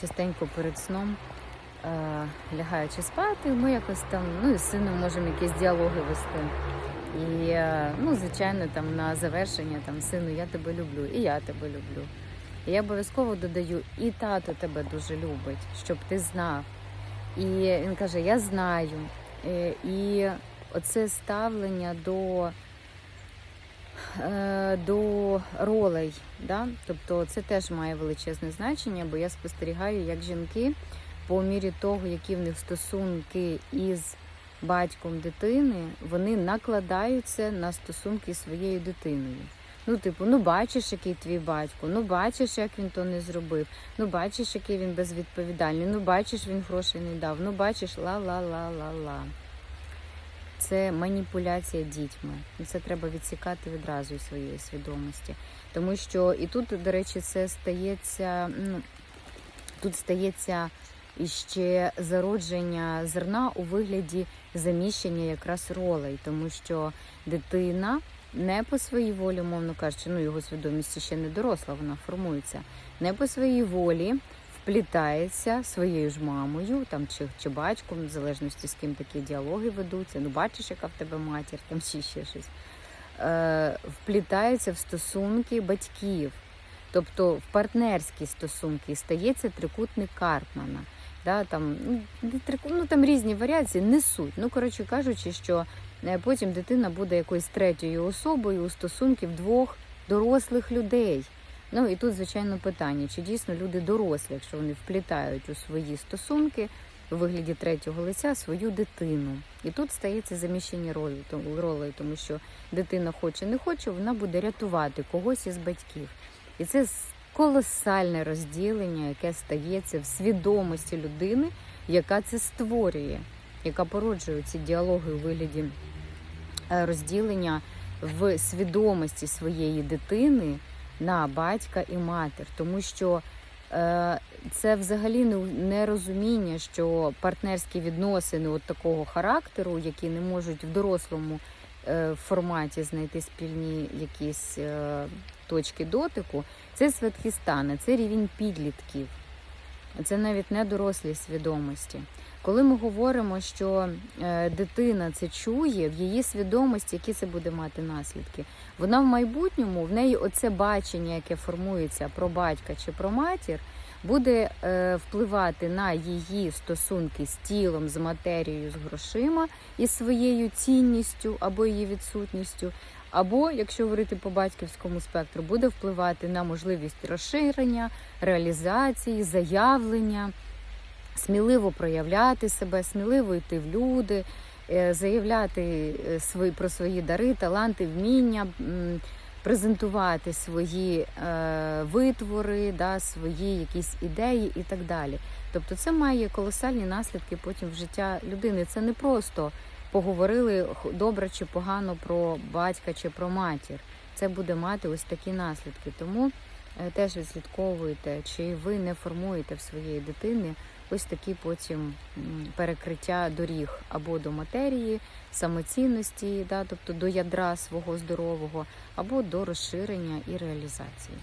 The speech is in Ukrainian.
частенько перед сном, е, лягаючи спати, ми якось там, ну і з сином можемо якісь діалоги вести. І, е, ну, звичайно, там на завершення там сину, я тебе люблю, і я тебе люблю. І я обов'язково додаю, і тато тебе дуже любить, щоб ти знав. І він каже: Я знаю. Е, І оце ставлення до, до ролей. Да? Тобто це теж має величезне значення, бо я спостерігаю, як жінки по мірі того, які в них стосунки із батьком дитини, вони накладаються на стосунки своєю дитиною. Ну, типу, ну бачиш, який твій батько, ну бачиш, як він то не зробив, ну бачиш, який він безвідповідальний, ну бачиш, він грошей не дав, ну бачиш, ла-ла-ла-ла-ла. Це маніпуляція дітьми. І це треба відсікати відразу із своєї свідомості. Тому що і тут, до речі, це стається, ну, тут стається іще зародження зерна у вигляді заміщення якраз ролей, тому що дитина не по своїй волі, мовно кажучи, ну його свідомість ще не доросла, вона формується, не по своїй волі вплітається своєю ж мамою там чи, чи батьком, в залежності з ким такі діалоги ведуться. Ну, бачиш, яка в тебе матір, там чи ще щось. Е, вплітається в стосунки батьків, тобто в партнерські стосунки стається трикутник Карпмана. Да, там, ну, ну, там різні варіації, не суть. Ну, коротше кажучи, що е, потім дитина буде якоюсь третьою особою у стосунків двох дорослих людей. Ну і тут, звичайно, питання, чи дійсно люди дорослі, якщо вони вплітають у свої стосунки у вигляді третього лиця свою дитину. І тут стається заміщення ролі, ролей, тому що дитина хоче не хоче, вона буде рятувати когось із батьків. І це колосальне розділення, яке стається в свідомості людини, яка це створює, яка породжує ці діалоги у вигляді е, розділення в свідомості своєї дитини на батька і матір, тому що е, це взагалі не, розуміння, що партнерські відносини от такого характеру, які не можуть в дорослому е, форматі знайти спільні якісь е, точки дотику, це святкі стани, це рівень підлітків. Це навіть не дорослі свідомості. Коли ми говоримо, що е, дитина це чує, в її свідомості, які це буде мати наслідки, вона в майбутньому в неї оце бачення, яке формується про батька чи про матір, буде е, впливати на її стосунки з тілом, з матерією, з грошима і своєю цінністю або її відсутністю. Або, якщо говорити по батьківському спектру, буде впливати на можливість розширення, реалізації, заявлення, сміливо проявляти себе, сміливо йти в люди, е, заявляти е, свої про свої дари, таланти, вміння, презентувати свої е, витвори, свої якісь ідеї і так далі. Тобто, це має колосальні наслідки потім в життя людини. Це не просто поговорили добре чи погано про батька чи про матір. Це буде мати ось такі наслідки. Тому е, теж відслідковуйте, чи ви не формуєте в своєї дитини ось такі потім перекриття доріг або до матерії, самоцінності, да, тобто до ядра свого здорового, або до розширення і реалізації.